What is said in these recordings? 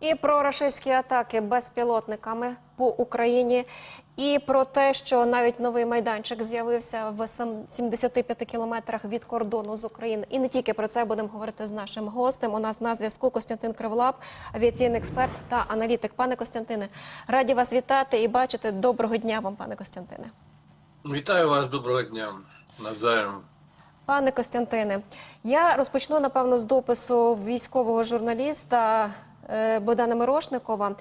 І про рашистські атаки безпілотниками по Україні, і про те, що навіть новий майданчик з'явився в сам- 75 кілометрах від кордону з України. І не тільки про це будемо говорити з нашим гостем. У нас на зв'язку Костянтин Криволап, авіаційний експерт та аналітик. Пане Костянтине, раді вас вітати і бачити. Доброго дня вам, пане Костянтине. Вітаю вас, доброго дня. Навзаєм. Пане Костянтине, я розпочну напевно з допису військового журналіста Богдана Мирошникова.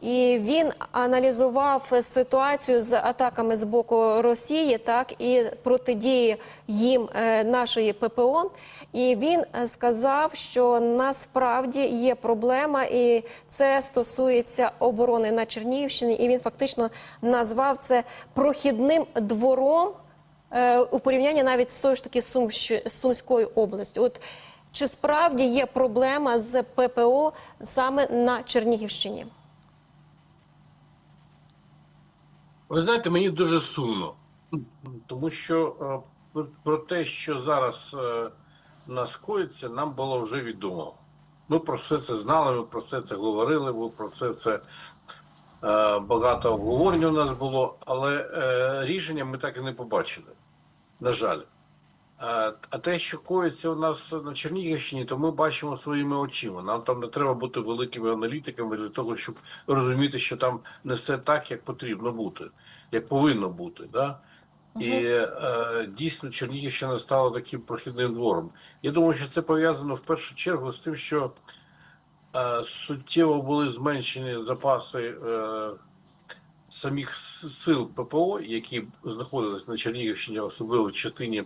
І він аналізував ситуацію з атаками з боку Росії, так і протидії їм е, нашої ППО. І він е, сказав, що насправді є проблема, і це стосується оборони на Чернігівщині. І він фактично назвав це прохідним двором е, у порівнянні навіть з тою ж таки Сумщ- Сумською областю. От чи справді є проблема з ППО саме на Чернігівщині? Ви знаєте, мені дуже сумно, тому що е, про- те, що зараз е, нас коїться, нам було вже відомо. Ми про все це знали, ми про все це говорили, ми про все це е, багато обговорень у нас було, але рішення ми так і не побачили. На жаль. А, те, що коїться у нас на Чернігівщині, то ми бачимо своїми очима. Нам там не треба бути великими аналітиками для того, щоб розуміти, що там не все так, як потрібно бути, як повинно бути. Да? І е, дійсно Чернігівщина стала таким прохідним двором. Я думаю, що це пов'язано в першу чергу з тим, що е, суттєво були зменшені запаси е, самих сил ППО, які знаходились на Чернігівщині, особливо в частині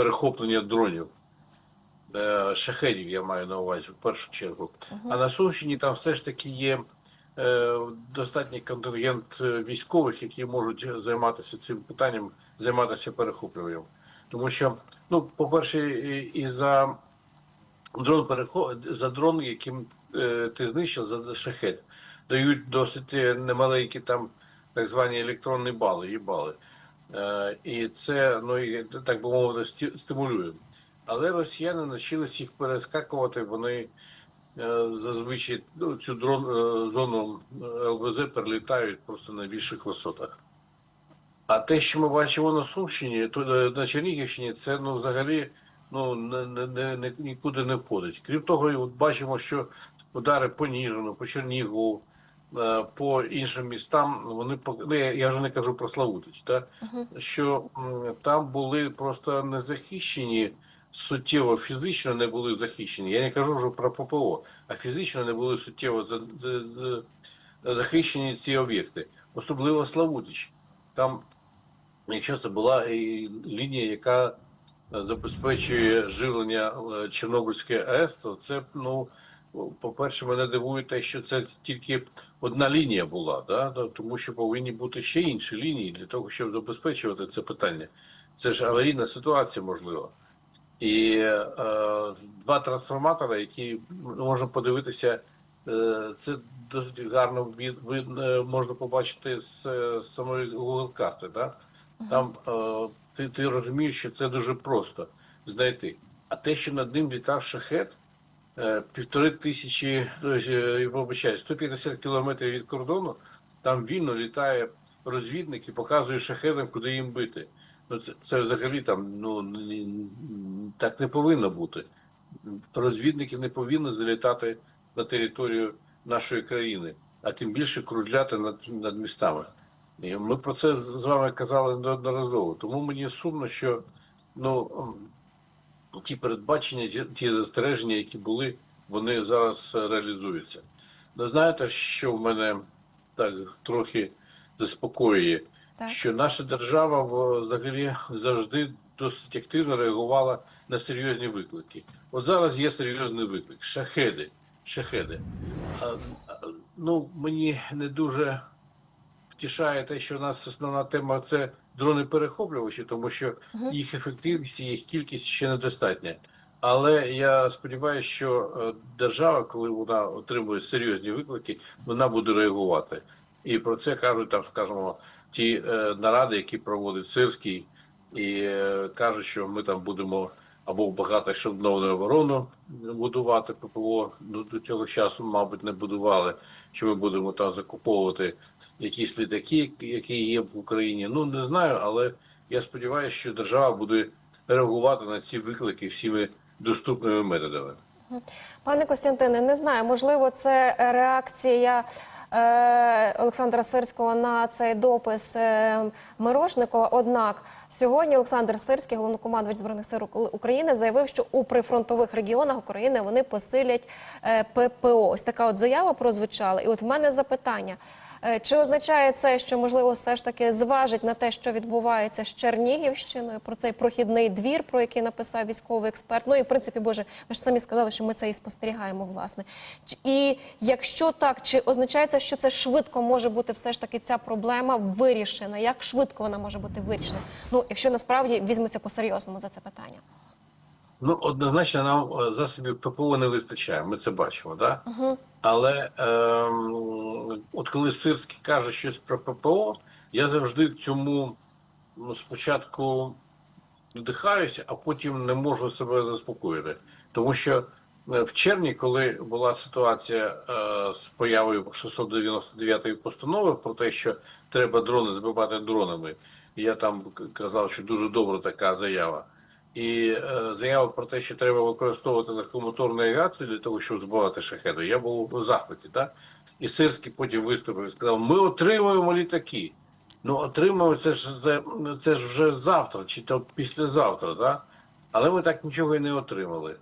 перехоплення дронів. Е, Шахедів я маю на увазі в першу чергу. А на Сумщині там все ж таки є е, достатній контингент е, військових, які можуть займатися цим питанням, займатися перехоплюванням. Тому що, ну, по-перше, і, і за дрон перехо... за дрон, яким е, ти знищив, за шахет, дають досить немаленькі там так звані електронні бали, і бали. Е, і це, ну і так би мовити, стимулює. Але росіяни навчились їх перескакувати, вони е, зазвичай ну, цю дрон, е, зону ЛВЗ перелітають просто на більших висотах. А те, що ми бачимо на Сумщині, то на Чернігівщині, це ну взагалі ну не, не, не, нікуди не входить. Крім того, от бачимо, що удари по Ніжину, по Чернігову, по іншим містам, вони ну, я, вже не кажу про Славутич, та, що там були просто не захищені суттєво фізично не були захищені. Я не кажу вже про ППО, а фізично не були суттєво за, за, за- захищені ці об'єкти, особливо Славутич. Там, якщо це була і лінія, яка е, забезпечує живлення е, Чорнобильської АЕС, то це, ну, по-перше, мене дивує те, що це тільки одна лінія була, да? тому що повинні бути ще інші лінії для того, щоб забезпечувати це питання. Це ж аварійна ситуація, можливо. І е, два трансформатори, які ну, можна подивитися, е, це досить гарно від, від, е, можна побачити з, е, з самої Google карти. Да? Там е, ти, ти розумієш, що це дуже просто знайти. А те, що над ним літав шахет, півтори тисячі, е, вибачаю, 150 кілометрів від кордону, там вільно літає розвідник і показує шахедам, куди їм бити. Ну, це, це взагалі там ну так не повинно бути. Розвідники не повинні залітати на територію нашої країни, а тим більше кружляти над, над містами. І ми про це з вами казали неодноразово. Тому мені сумно, що ну ті передбачення, ті- застереження, які були, вони зараз е, реалізуються. Ну, знаєте, що в мене так трохи заспокоює? Так. що наша держава взагалі завжди досить активно реагувала на серйозні виклики. От зараз є серйозний виклик шахеди. Шахеди. А, ну, мені не дуже втішає те, що у нас основна тема це дрони перехоплювачі, тому що їх ефективність і їх кількість ще недостатня. Але я сподіваюся, що е, держава, коли вона отримує серйозні виклики, вона буде реагувати. І про це кажуть там, скажімо, ті е, наради, які проводить Сирський, і е, кажуть, що ми там будемо або в багатошановну оборону будувати ППО. Ну, до цього часу, мабуть, не будували. Чи ми будемо там закуповувати якісь літаки, які є в Україні? Ну не знаю, але я сподіваюся, що держава буде реагувати на ці виклики всіми доступними методами. Пане Костянтине, не знаю, можливо, це реакція е, Олександра Сирського на цей допис е, Мирошникова. Однак сьогодні Олександр Сирський, головнокомандувач збройних сил України, заявив, що у прифронтових регіонах України вони посилять е, ППО. Ось така от заява прозвучала. І от в мене запитання. Чи означає це, що можливо все ж таки зважить на те, що відбувається з Чернігівщиною, про цей прохідний двір, про який написав військовий експерт? Ну і в принципі, боже, ви ж самі сказали, що ми це і спостерігаємо, власне. І якщо так, чи означає це, що це швидко може бути все ж таки ця проблема вирішена? Як швидко вона може бути вирішена? Ну, якщо насправді візьмуться по-серйозному за це питання. Ну, однозначно, нам е, засобів ППО не вистачає, ми це бачимо, да? Але ем, от коли Сирський каже щось про ППО, я завжди цьому ну, спочатку вдихаюся, а потім не можу себе заспокоїти. Тому що е, в червні, коли була ситуація е, з появою 699-ї постанови про те, що треба дрони збивати дронами, я там казав, що дуже добра така заява. І е, заява про те, що треба використовувати легкомоторну авіацію для того, щоб збивати шахеди, я був у захваті. Так? І Сирський потім виступив і сказав: ми отримуємо літаки. Ну, отримуємо це ж це ж вже завтра, чи то післязавтра, да? але ми так нічого і не отримали.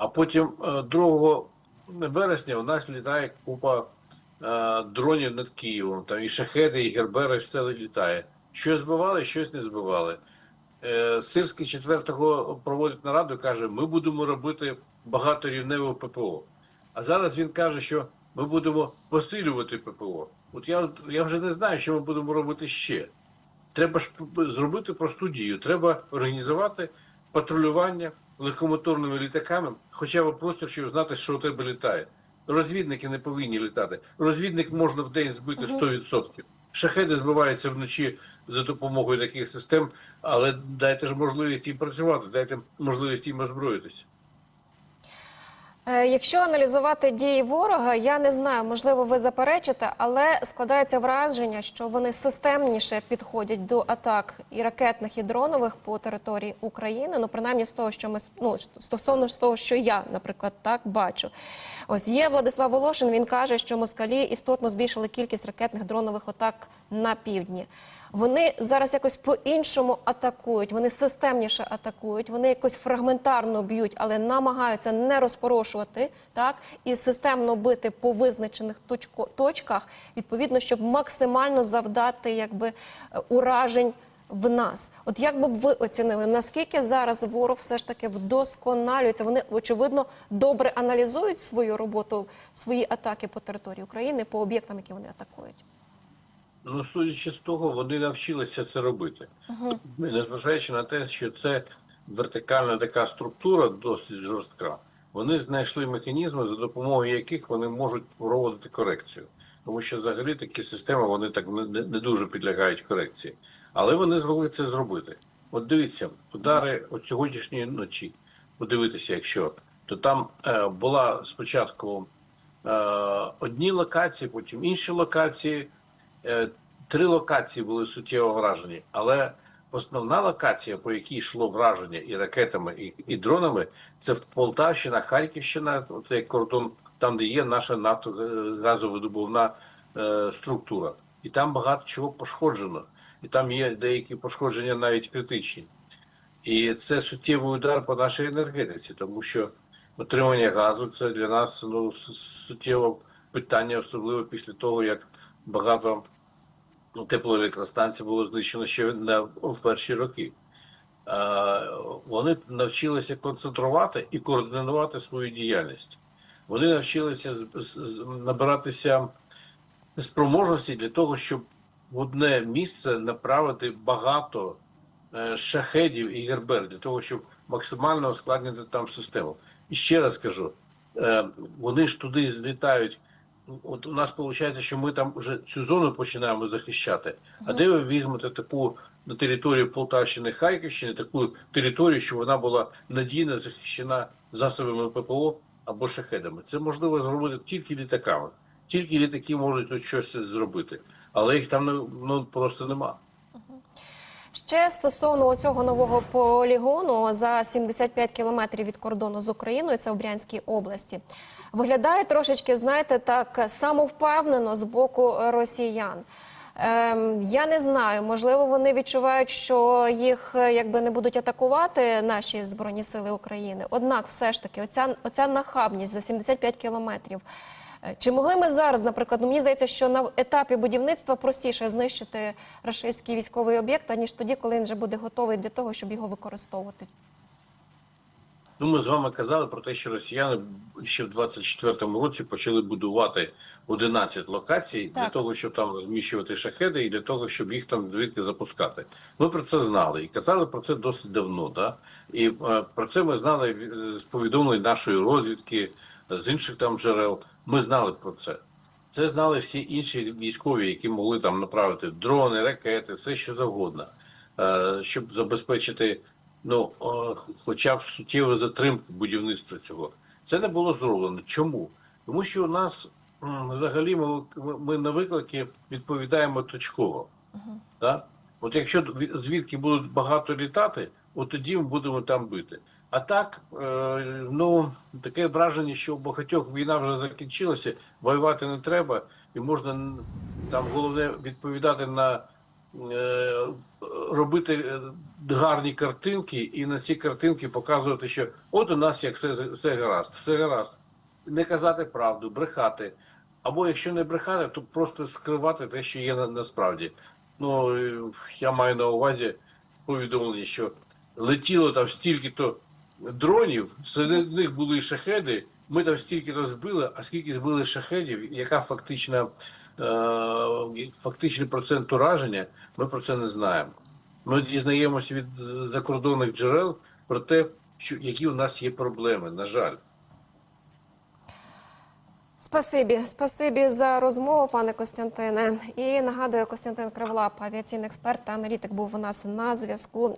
А потім е, 2 вересня у нас літає купа е, дронів над Києвом. Там і шахеди, і гербери, все літає. Щось збивали, щось не збивали. Е, Сирський 4-го проводить нараду і каже: ми будемо робити багаторівневе ППО. А зараз він каже, що ми будемо посилювати ППО. От я, я вже не знаю, що ми будемо робити ще. Треба ж зробити просту дію. Треба організувати патрулювання легкомоторними літаками, хоча б просто, щоб знати, що у тебе літає. Розвідники не повинні літати. Розвідник можна в день збити 100%. Шахеди збиваються вночі за допомогою таких систем, але дайте ж можливість їм працювати, дайте можливість їм озброїтися. Е, Якщо аналізувати дії ворога, я не знаю, можливо, ви заперечите, але складається враження, що вони системніше підходять до атак і ракетних, і дронових по території України. Ну, принаймні з того, що ми ну, стосовно з того, що я, наприклад, так бачу. Ось є Владислав Волошин. Він каже, що москалі істотно збільшили кількість ракетних дронових атак на півдні. Вони зараз якось по-іншому атакують, вони системніше атакують, вони якось фрагментарно б'ють, але намагаються не розпорошувати так і системно бити по визначених точко, точках, відповідно, щоб максимально завдати якби е, уражень в нас. От як би б ви оцінили, наскільки зараз ворог все ж таки вдосконалюється? Вони очевидно добре аналізують свою роботу, свої атаки по території України, по об'єктам, які вони атакують. Ну, судячи з того, вони навчилися це робити. Незважаючи на те, що це вертикальна така структура досить жорстка, вони знайшли механізми, за допомогою яких вони можуть проводити корекцію. Тому що взагалі такі системи вони так не, не- дуже підлягають корекції. Але вони змогли це зробити. От дивіться, удари от сьогоднішньої ночі, подивитися, якщо то там е, була спочатку е, одні локації, потім інші локації. Е, три локації були суттєво вражені, але основна локація, по якій йшло враження і ракетами, і, і дронами, це Полтавщина, Харківщина, от як кордон, там, де є наша нафтогазовидобувна е, структура. І там багато чого пошкоджено. І там є деякі пошкодження навіть критичні. І це суттєвий удар по нашій енергетиці, тому що отримання газу це для нас ну, с- суттєве питання, особливо після того, як багато теплоелектростанцій було знищено ще на, в перші роки. Вони навчилися концентрувати і координувати свою діяльність. Вони навчилися набиратися спроможності для того, щоб в одне місце направити багато е, шахедів і гербер для того, щоб максимально ускладнити там систему. І ще раз кажу: е, вони ж туди злітають от у нас виходить, що ми там вже цю зону починаємо захищати. А де ви візьмете таку на територію Полтавщини, Харківщини, таку територію, що вона була надійно захищена засобами ППО або шахедами? Це можливо зробити тільки літаками. Тільки літаки можуть тут щось зробити, але їх там ну, ну просто нема. Ще стосовно цього нового полігону за 75 кілометрів від кордону з Україною, це в Брянській області, виглядає трошечки, знаєте, так самовпевнено з боку росіян. Ем, я не знаю, можливо, вони відчувають, що їх е, якби не будуть атакувати наші збройні сили України. Однак, все ж таки, оця, оця нахабність за 75 кілометрів. Е, Чи могли ми зараз, наприклад, ну мені здається, що на етапі будівництва простіше знищити рашистський військовий об'єкт, аніж тоді, коли він вже буде готовий для того, щоб його використовувати? Ну, ми з вами казали про те, що росіяни ще в 24-му році почали будувати 11 локацій для того, щоб там розміщувати шахеди, і для того, щоб їх там звідки запускати. Ми про це знали і казали про це досить давно. Да? І е, про це ми знали з повідомлень нашої розвідки, з інших там джерел. Ми знали про це. Це знали всі інші військові, які могли там направити дрони, ракети, все що завгодно, е, щоб забезпечити ну, е, хоча б суттєву затримку будівництва цього. Це не було зроблено. Чому? Тому що у нас взагалі ми, ми на виклики відповідаємо точково. Да? От якщо звідки будуть багато літати, от тоді ми будемо там бити. А так, е, ну таке враження, що у багатьох війна вже закінчилася, воювати не треба, і можна там головне відповідати на е, робити е, гарні картинки, і на ці картинки показувати, що от у нас як все, все гаразд, все гаразд. Не казати правду, брехати. Або якщо не брехати, то просто скривати те, що є насправді. Ну я маю на увазі повідомлення, що летіло там стільки-то дронів, серед них були і шахеди. Ми там стільки розбили, а скільки збили шахедів, яка фактична, е, фактичний процент ураження, ми про це не знаємо. Ми дізнаємося від закордонних джерел про те, що які у нас є проблеми, на жаль. Спасибі, спасибі за розмову, пане Костянтине. І нагадую, Костянтин Кривлап, авіаційний експерт та аналітик, був у нас на зв'язку.